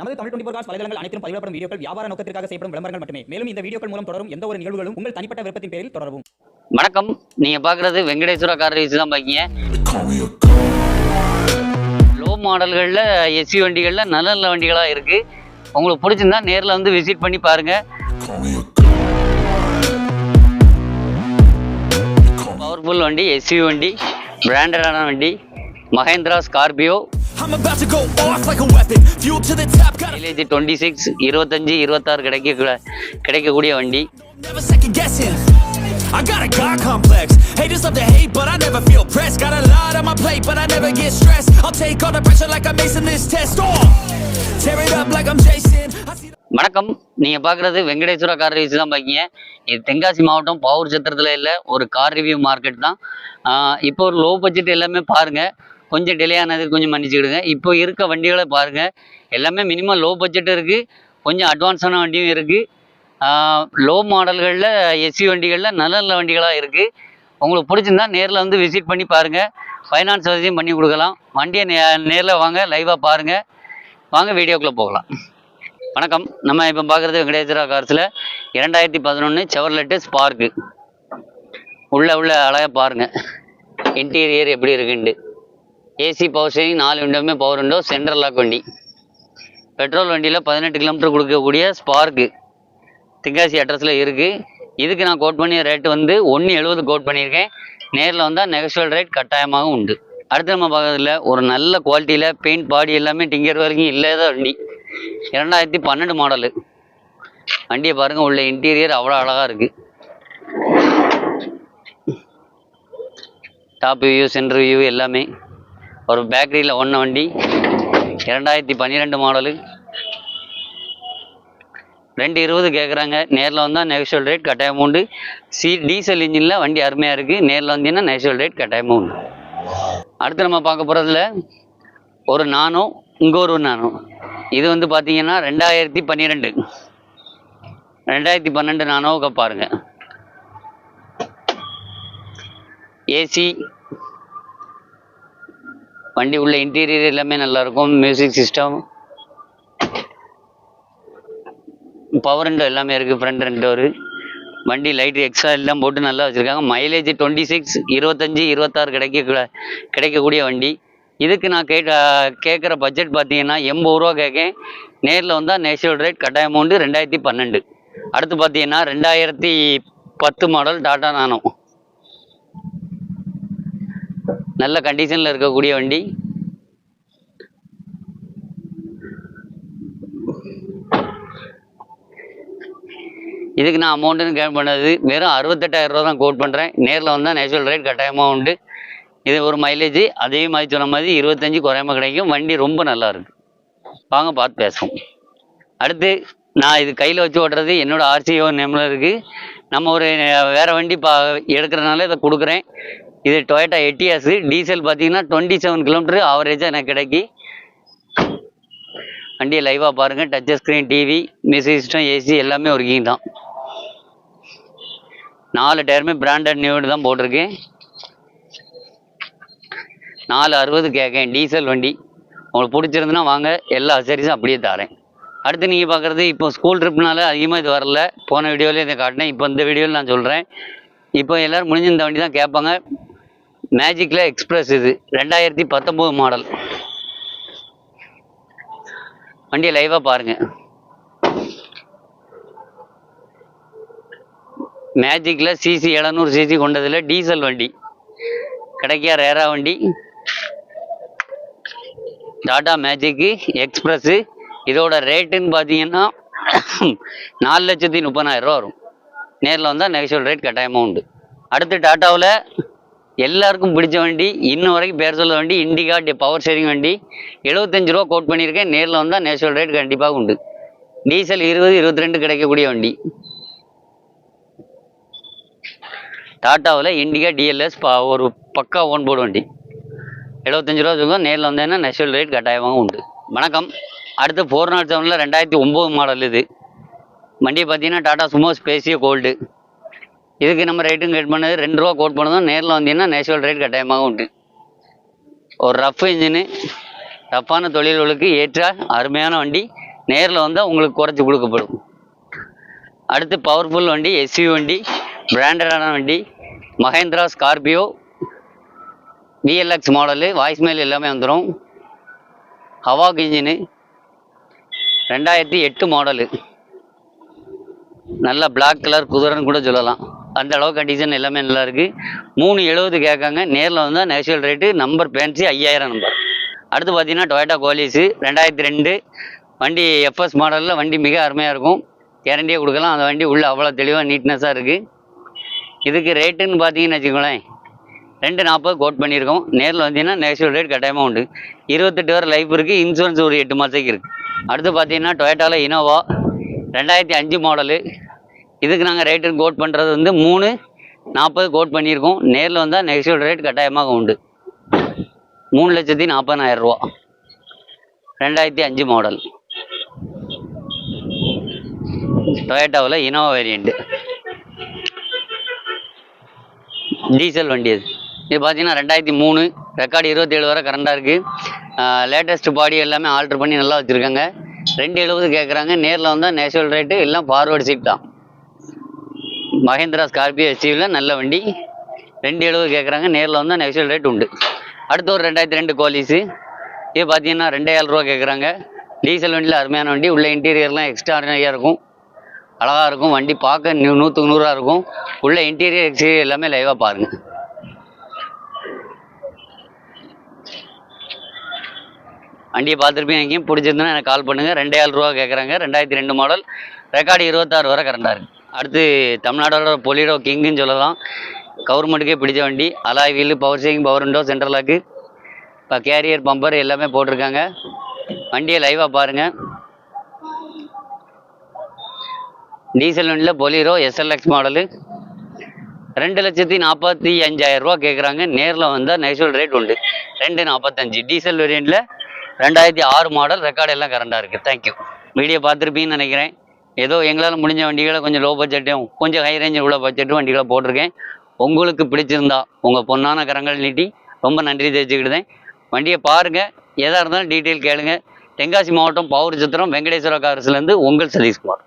நமது Tamil twenty cos வலைதளங்கள் அனைத்தும் பதிவிடப்படும் வீடியோக்கள் வியாபார நோக்கத்திற்காக செய்யப்படும் விளம்பரங்கள் மட்டுமே. மேலும் இந்த வீடியோக்கள் மூலம் தொடரும் எந்த ஒரு நிகழ்வுகளும் உங்கள் தனிப்பட்ட விருப்பத்தின் பேரில் தொடரவும். வணக்கம். நீங்க பாக்குறது வெங்கடேஸ்வரா கார் ரேஸ் தான் பாக்கீங்க. லோ மாடல்களில் எஸ்சி வண்டிகளில் நல்ல நல்ல வண்டிகளா இருக்கு. உங்களுக்கு பிடிச்சிருந்தா நேரில் வந்து விசிட் பண்ணி பாருங்க. பவர்ஃபுல் வண்டி எஸ்சி வண்டி பிராண்டடான வண்டி. Mahindra Scorpio I'm about to go off like a weapon. Fuel to the top, got mileage twenty six இருபத்தஞ்சு இருபத்தாறு கிடைக்க கிடைக்கக்கூடிய வண்டி. I got a God complex. Haters love to hate, but I never feel pressed. Got a lot on my plate, but I never get stressed. I'll take all the pressure like I'm acing this test. Oh, tear it up like I'm Jason. வணக்கம் நீங்க பாக்குறது Venkateswara car reviews தான் பாக்கீங்க இது தென்காசி மாவட்டம் பாவூர் சத்திரத்துல இல்ல ஒரு car review market தான் இப்போ ஒரு லோ பட்ஜெட் எல்லாமே பாருங்க கொஞ்சம் டிலே ஆனது கொஞ்சம் மன்னிச்சுக்கிடுங்க. இப்போ இருக்க வண்டிகளை பாருங்கள் எல்லாமே மினிமம் லோ பட்ஜெட் இருக்குது கொஞ்சம் அட்வான்ஸான வண்டியும் இருக்குது லோ மாடல்களில் எஸ்சி வண்டிகளில் நல்ல நல்ல வண்டிகளாக இருக்குது உங்களுக்கு பிடிச்சிருந்தா நேரில் வந்து விசிட் பண்ணி பாருங்கள் ஃபைனான்ஸ் வசதியும் பண்ணி கொடுக்கலாம். வண்டியை நே நேரில் வாங்க லைவாக பாருங்கள் வாங்க வீடியோக்குள்ளே போகலாம். வணக்கம். நம்ம இப்போ பார்க்குறது வெங்கடேஸ்வரா கார்ஸில் இரண்டாயிரத்தி பதினொன்று செவர்லெட்டு ஸ்பார்க்கு உள்ள உள்ள அழகாக பாருங்கள் இன்டீரியர் எப்படி இருக்குன்ட்டு. ஏசி பவர் ஸ்டேரிங் நாலு விண்டோமே பவர் விண்டோ சென்ட்ரல் லாக் வண்டி. பெட்ரோல் வண்டியில் பதினெட்டு கிலோமீட்டர் கொடுக்கக்கூடிய ஸ்பார்க்கு திங்காசி அட்ரஸில் இருக்குது இதுக்கு நான் கோட் பண்ணிய ரேட் வந்து ஒன்று எழுபது கோட் பண்ணியிருக்கேன். நேரில் வந்தால் நெகஷுவல் ரேட் கட்டாயமாகவும் உண்டு. அடுத்து நம்ம பார்க்கறதுல ஒரு நல்ல குவாலிட்டியில் பெயிண்ட் பாடி எல்லாமே டிங்கர் வரைக்கும் இல்லாத வண்டி. இரண்டாயிரத்தி பன்னெண்டு மாடலு வண்டியை பாருங்கள் உள்ள இன்டீரியர் அவ்வளோ அழகாக இருக்குது டாப் வியூ சென்டர் வியூ எல்லாமே. ஒரு பேக்கரியில் ஒன்று வண்டி இரண்டாயிரத்தி பன்னிரெண்டு மாடலு ரெண்டு இருபது கேட்குறாங்க நேரில் வந்தால் நெகஷுவல் ரேட் கட்டாயம் உண்டு. சி டீசல் இன்ஜினில் வண்டி அருமையாக இருக்குது நேரில் வந்தீங்கன்னா நெகஷுவல் ரேட் கட்டாயமும் உண்டு. அடுத்து நம்ம பார்க்க போகிறதுல ஒரு நானும் இங்கே ஒரு நானோ. இது வந்து பார்த்தீங்கன்னா ரெண்டாயிரத்தி பன்னிரெண்டு. ரெண்டாயிரத்தி பன்னெண்டு நானோவுக்கு பாருங்க. ஏசி வண்டி உள்ள இன்டீரியர் எல்லாமே நல்லா இருக்கும் மியூசிக் சிஸ்டம் பவர் விண்டோ எல்லாமே இருக்குது ஃப்ரண்ட் ரெண்டு டோரு வண்டி லைட்டு எக்ஸ்ட்ரா எல்லாம் போட்டு நல்லா வச்சுருக்காங்க. மைலேஜ் டுவெண்ட்டி சிக்ஸ் இருபத்தஞ்சி இருபத்தாறு கிடைக்க கிடைக்கக்கூடிய வண்டி. இதுக்கு நான் கேட்ட கேட்குற பட்ஜெட் பார்த்தீங்கன்னா எண்பது ரூபா கேட்கேன் நேரில் வந்தால் நேஷனல் ரேட் கட்டாய அமௌண்ட்டு ரெண்டாயிரத்தி பன்னெண்டு. அடுத்து பார்த்தீங்கன்னா ரெண்டாயிரத்தி பத்து மாடல் டாட்டா நானோ நல்ல கண்டிஷனில் இருக்கக்கூடிய வண்டி. இதுக்கு நான் அமௌண்ட்டுன்னு கேம் பண்ணது வெறும் அறுபத்தெட்டாயிரம் ரூபா தான் கோட் பண்ணுறேன் நேரில் வந்தால் நேச்சுரல் ரேட் கட்டாயமாக உண்டு. இது ஒரு மைலேஜ் அதே மாதிரி சொன்ன மாதிரி இருபத்தஞ்சி குறையாமல் கிடைக்கும். வண்டி ரொம்ப நல்லா இருக்கு. வாங்க பார்த்து பேசுவோம். அடுத்து நான் இது கையில் வச்சு ஓட்டுறது என்னோட ஆர்சிஓ நேமில் இருக்குது நம்ம ஒரு வேறு வண்டி பா எடுக்கிறனால இதை கொடுக்குறேன். இது டொயேட்டா எட்டியாஸ் டீசல் பார்த்தீங்கன்னா டுவெண்ட்டி செவன் கிலோமீட்டர் ஆவரேஜாக எனக்கு கிடைக்கி. வண்டியை லைவாக பாருங்கள் touch screen TV music system AC எல்லாமே ஒர்க்கிங் தான். நாலு டயருமே பிராண்டட் நியூடு தான் போட்டிருக்கேன் நாலு அறுபது கேட்கேன் டீசல் வண்டி. உங்களுக்கு பிடிச்சிருந்துன்னா வாங்க எல்லா அசரிஸும் அப்படியே தரேன். அடுத்து நீங்கள் பார்க்குறது இப்போ ஸ்கூல் ட்ரிப்னால அதிகமாக இது வரல. போன வீடியோவில் இதை காட்டினேன். இப்போ இந்த வீடியோவில் நான் சொல்கிறேன் இப்போ எல்லோரும் முடிஞ்ச இந்த வண்டி தான் கேட்பாங்க. மேஜிக்கில் எக்ஸ்பிரஸ் இது. ரெண்டாயிரத்தி பத்தொம்போது மாடல் வண்டியை லைவாக பாருங்கள் மேஜிக்கில் சிசி எழுநூறு சிசி கொண்டதில் டீசல் வண்டி. கிடைக்கா ரேரா வண்டி. டாடா மேஜிக்கு எக்ஸ்பிரஸ்ஸு இதோட ரேட்டுன்னு பார்த்தீங்கன்னா நாலு லட்சத்தி முப்பதாயிரம் ரூபா வரும். நேரில் வந்தால் நெகஷுவல் ரேட் கட்டாயமாக உண்டு. அடுத்து டாட்டாவில் எல்லாருக்கும் பிடிச்ச வண்டி இன்ன வரைக்கும் பேர் சொல்ல வண்டி இண்டிகா பவர் ஷேரிங் வண்டி. எழுபத்தஞ்சு ரூபா கோட் பண்ணியிருக்கேன். நேரில் வந்தால் நேச்சுரல் ரேட் கண்டிப்பாக உண்டு. டீசல் இருபது இருபத்தி ரெண்டு கிடைக்கக்கூடிய வண்டி. டாட்டாவில் இண்டிகா டிஎல்எஸ் ஒரு பக்கா ஓன் போர்டு வண்டி. எழுபத்தஞ்சு ரூபா சொல்லுவோம் நேரில் வந்தேன்னா நேச்சுரல் ரேட் கட்டாயமாக உண்டு. வணக்கம். அடுத்து ஃபோர் நாட் செவனில் ரெண்டாயிரத்தி ஒம்பது மாடல் இது. வண்டி பார்த்தீங்கன்னா டாடா சுமோ ஸ்பேசியோ கோல்டு இதுக்கு நம்ம ரேட்டும் கட் பண்ணது ரெண்டு ரூபா கோட் பண்ணதும் நேரில் வந்தீங்கன்னா நேச்சுரல் ரேட் கட்டாயமாக உண்டு. ஒரு ரஃப் இன்ஜினு ரஃப்பான தொழில்களுக்கு ஏற்ற அருமையான வண்டி நேரில் வந்தால் உங்களுக்கு குறைச்சி கொடுக்கப்படும். அடுத்து பவர்ஃபுல் வண்டி எஸ்யூ வண்டி பிராண்டடான வண்டி Mahindra Scorpio VLX model voice எல்லாமே வந்துடும் ஹவாக் இன்ஜினு ரெண்டாயிரத்தி எட்டு மாடலு நல்ல பிளாக் கலர் குதிரைன்னு கூட சொல்லலாம். அந்த அளவு கண்டிஷன் எல்லாமே நல்லா இருக்கு மூணு எழுபது கேட்காங்க. நேரில் வந்தால் நேச்சுரல் ரேட்டு நம்பர் பேன்சி ஐயாயிரம் நம்பர் அடுத்து பார்த்தீங்கன்னா டொயேட்டா கோலிஸு ரெண்டாயிரத்தி ரெண்டு. வண்டி எஃப்எஸ் மாடலில் வண்டி மிக அருமையாக இருக்கும். கேரண்டியே கொடுக்கலாம். அந்த வண்டி உள்ளே அவ்வளோ தெளிவாக நீட்னஸாக இருக்குது இதுக்கு ரேட்டுன்னு பார்த்தீங்கன்னு வச்சுக்கோங்களேன். ரெண்டு நாற்பது கோட் பண்ணியிருக்கோம். நேரில் வந்தீங்கன்னா நேச்சுரல் ரேட் கட்டாயமாக உண்டு. இருபத்தெட்டு வரை லைஃப் இருக்குது இன்சூரன்ஸ் ஒரு எட்டு மாதத்துக்கு இருக்குது அடுத்து பார்த்தீங்கன்னா டொயோட்டாவில் இனோவா ரெண்டாயிரத்தி அஞ்சு மாடலு இதுக்கு நாங்கள் ரேட்டு கோட் பண்ணுறது வந்து மூணு நாற்பது கோட் பண்ணியிருக்கோம். நேரில் வந்தால் நெக்ஸ்ட் ரேட் கட்டாயமாக உண்டு. மூணு லட்சத்தி நாற்பதாயிரரூவா ரெண்டாயிரத்தி அஞ்சு மாடல் டொயேட்டாவில் இனோவா வேரியண்ட்டு டீசல் வண்டி அது. இது பார்த்தீங்கன்னா ரெண்டாயிரத்தி மூணு ரெக்கார்டு இருபத்தேழு வரை கரண்டாக இருக்குது லேட்டஸ்ட் பாடி எல்லாமே ஆல்ட்ரு பண்ணி நல்லா வச்சுருக்காங்க. ரெண்டு எழுபது கேட்குறாங்க நேரில் வந்தால் நேச்சுரல் ரேட்டு எல்லாம் ஃபார்வேர்டு சீட் தான். மகேந்திரா ஸ்கார்பியோ எஸ்டிவில் நல்ல வண்டி. ரெண்டு எழுபது கேட்குறாங்க நேரில் வந்தால் நெக்ஸ்ட் ரேட் உண்டு. அடுத்து ஒரு ரெண்டாயிரத்தி ரெண்டு கோலிஸு இது பார்த்தீங்கன்னா ரெண்டே ஏழு ரூபா கேட்குறாங்க டீசல் வண்டியில் அருமையான வண்டி. உள்ள இன்டீரியர்லாம் எக்ஸ்ட்ராடினரியாக இருக்கும். அழகாக இருக்கும். வண்டி பார்க்க நூ நூற்றுக்கு நூறாக இருக்கும். உள்ள இன்டீரியர் எக்ஸ்டீரியர் எல்லாமே லைவாக பாருங்கள் வண்டியை பார்த்துருப்பீங்க எங்கேயும். பிடிச்சிருந்தா எனக்கு கால் பண்ணுங்கள் ரெண்டே ஏழு ரூபா கேட்குறாங்க ரெண்டாயிரத்தி ரெண்டு மாடல் ரெக்கார்டு இருபத்தாறு வரை கரண்டாக இருக்குது அடுத்து தமிழ்நாடோட பொலிடோ கிங்குன்னு சொல்லலாம். கவர்மெண்ட்டுக்கே பிடிச்ச வண்டி. Alloy wheel power saving power window central lock இப்போ கேரியர் பம்பர் எல்லாமே போட்டிருக்காங்க. வண்டியை லைவாக பாருங்கள் டீசல் வண்டியில் பொலிரோ எஸ்எல்எக்ஸ் மாடலு ரெண்டு லட்சத்தி நாற்பத்தி அஞ்சாயிரம் ரூபா கேட்குறாங்க நேரில் வந்தால் நேச்சுரல் ரேட் உண்டு. ரெண்டு நாற்பத்தஞ்சு டீசல் வேரியண்ட்டில் ரெண்டாயிரத்தி ஆறு மாடல் ரெக்கார்டு எல்லாம் கரண்டாக இருக்குது தேங்க்யூ வீடியோ பார்த்துருப்பீங்கன்னு நினைக்கிறேன். ஏதோ எங்களால் முடிஞ்ச வண்டிகளை கொஞ்சம் லோ பட்ஜெட்டும் கொஞ்சம் ஹை ரேஞ்சில் உள்ள பட்ஜெட்டும் வண்டிகளை போட்டிருக்கேன். உங்களுக்கு பிடிச்சிருந்தா உங்கள் பொண்ணான கரங்கள் நீட்டி ரொம்ப நன்றி தெரிஞ்சுக்கிட்டேன் வண்டியை பாருங்கள் எதாக இருந்தாலும் டீட்டெயில் கேளுங்கள் தென்காசி மாவட்டம் பவுர் சித்திரம் வெங்கடேஸ்வர காரஸ்லேருந்து உங்கள் சதீஷ்குமார்.